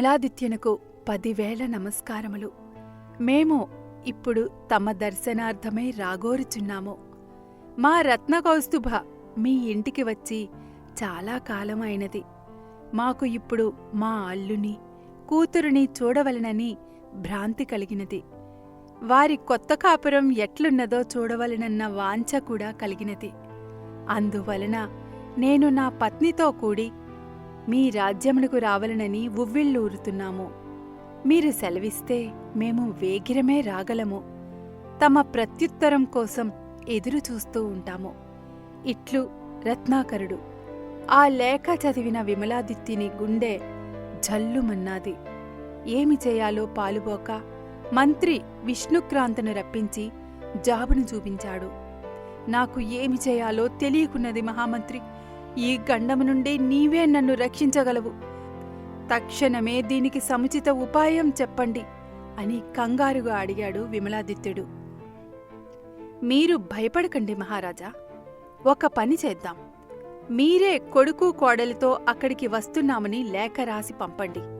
కమలాదిత్యనకు పదివేల నమస్కారములు. మేము ఇప్పుడు తమ దర్శనార్థమై రాగోరుచున్నాము. మా రత్నకౌస్తుభ మీ ఇంటికి వచ్చి చాలా కాలం అయినది మాకు ఇప్పుడు మా అల్లుని కూతురుని చూడవలనని భ్రాంతి కలిగినది. వారి కొత్త కాపురం ఎట్లున్నదో చూడవలనన్న వాంఛ కూడా కలిగినది. అందువలన నేను నా పత్నితో కూడి మీ రాజ్యమునకు రావలనని ఉవ్విళ్ళూరుతున్నాము. మీరు సెలవిస్తే మేము వేగిరమే రాగలము. తమ ప్రత్యుత్తరం కోసం ఎదురు చూస్తూ ఉంటాము. ఇట్లు రత్నాకరుడు. ఆ లేఖ చదివిన విమలాదిత్తిని గుండె జల్లుమన్నాది. ఏమి చేయాలో పాలుబోక మంత్రి విష్ణుక్రాంతను రప్పించి జాబును చూపించాడు. నాకు ఏమి చేయాలో తెలియకున్నది మహామంత్రి ఈ గండము నుండి నీవే నన్ను రక్షించగలవు. తక్షణమే దీనికి సముచిత ఉపాయం చెప్పండి అని కంగారుగా అడిగాడు విమలాదిత్యుడు. మీరు భయపడకండి మహారాజా ఒక పని చేద్దాం. మీరే కొడుకు కోడలితో అక్కడికి వస్తున్నామని లేఖ రాసి పంపండి.